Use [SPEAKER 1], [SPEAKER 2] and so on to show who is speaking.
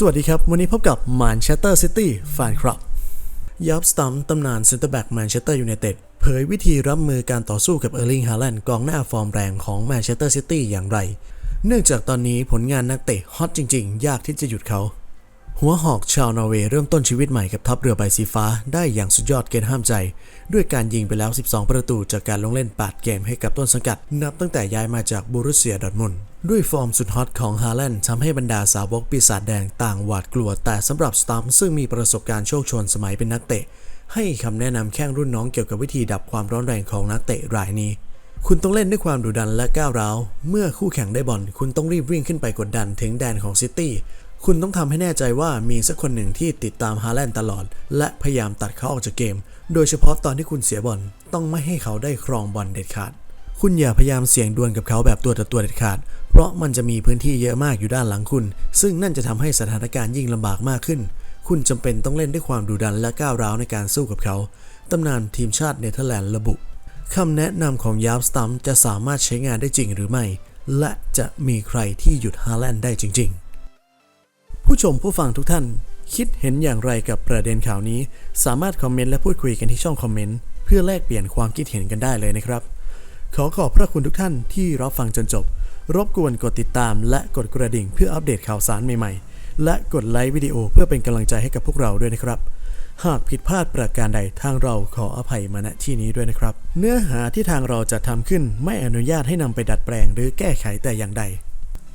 [SPEAKER 1] สวัสดีครับ วันนี้พบกับ Manchester City แฟนคลับยับสตัมตำนานเซนเตอร์แบ็กแมนเชสเตอร์ยูไนเต็ดเผยวิธีรับมือการต่อสู้กับเออร์ลิงฮาแลนด์กองหน้าฟอร์มแรงของแมนเชสเตอร์ซิตี้อย่างไร เนื่องจากตอนนี้ผลงานนักเตะฮอตจริง ๆ ยากที่จะหยุดเขา หัวหอกชาวนอร์เวย์เริ่มต้นชีวิตใหม่กับทัพเรือใบสีฟ้าได้อย่างสุดยอดเกณฑ์ห้ามใจ ด้วยการยิงไปแล้ว 12 ประตูจากการลงเล่น8เกมให้กับต้นสังกัด นับตั้งแต่ย้ายมาจากบูรุสเซียดอร์ทมุนด้วยฟอร์มสุดฮอตของฮาแลนด์ทำให้บรรดาสาวกปีศาจแดงต่างหวาดกลัว แต่สำหรับสตัมซึ่งมีประสบการณ์โชคชนสมัยเป็นนักเตะ ให้คำแนะนำแข้งรุ่นน้องเกี่ยวกับวิธีดับความร้อนแรงของนักเตะรายนี้คุณต้องเล่นด้วยความดุดันและก้าวร้าว เมื่อคู่แข่งได้บอล คุณต้องรีบวิ่งขึ้นไปกดดันถึงแดนของซิตี้ คุณต้องทำให้แน่ใจว่ามีสักคนหนึ่งที่ติดตามฮาแลนด์ตลอด และพยายามตัดเขาออกจากเกม โดยเฉพาะตอนที่คุณเสียบอลต้องไม่ให้เขาได้ครองบอลเด็ดขาด คุณอย่าพยายามเสี่ยงดวลกับเขาแบบตัวต่อตัวเด็ดขาด เพราะมันจะมีพื้นที่เยอะมากอยู่ด้านหลังคุณ ซึ่งนั่นจะทำให้สถานการณ์ยิ่งลำบากมากขึ้น คุณจำเป็นต้องเล่นด้วยความดุดันและก้าวร้าวในการสู้กับเขาตำนานทีมชาติเนเธอร์แลนด์ระบุคำแนะนำของยาบสตัมจะสามารถใช้งานได้จริงหรือไม่ และจะมีใครที่หยุดฮาแลนด์ได้จริง ๆ ผู้ชมผู้ฟังทุกท่าน คิดเห็นอย่างไรกับประเด็นข่าวนี้ สามารถคอมเมนต์และพูดคุยกันที่ช่องคอมเมนต์เพื่อแลกเปลี่ยนความคิดเห็นกันได้เลยนะครับ ขอขอบพระคุณทุกท่านที่รับฟังจนจบ รบกวนกดติดตาม และกดกระดิ่งเพื่ออัปเดตข่าวสารใหม่ๆ และกดไลค์วิดีโอเพื่อเป็นกำลังใจให้กับพวกเราด้วยนะครับ หากผิดพลาดประการใดทางเราขออภัยมาณที่นี้ด้วยนะครับ เนื้อหาที่ทางเราจะทำขึ้นไม่อนุญาตให้นำไปดัดแปลงหรือแก้ไขแต่อย่างใด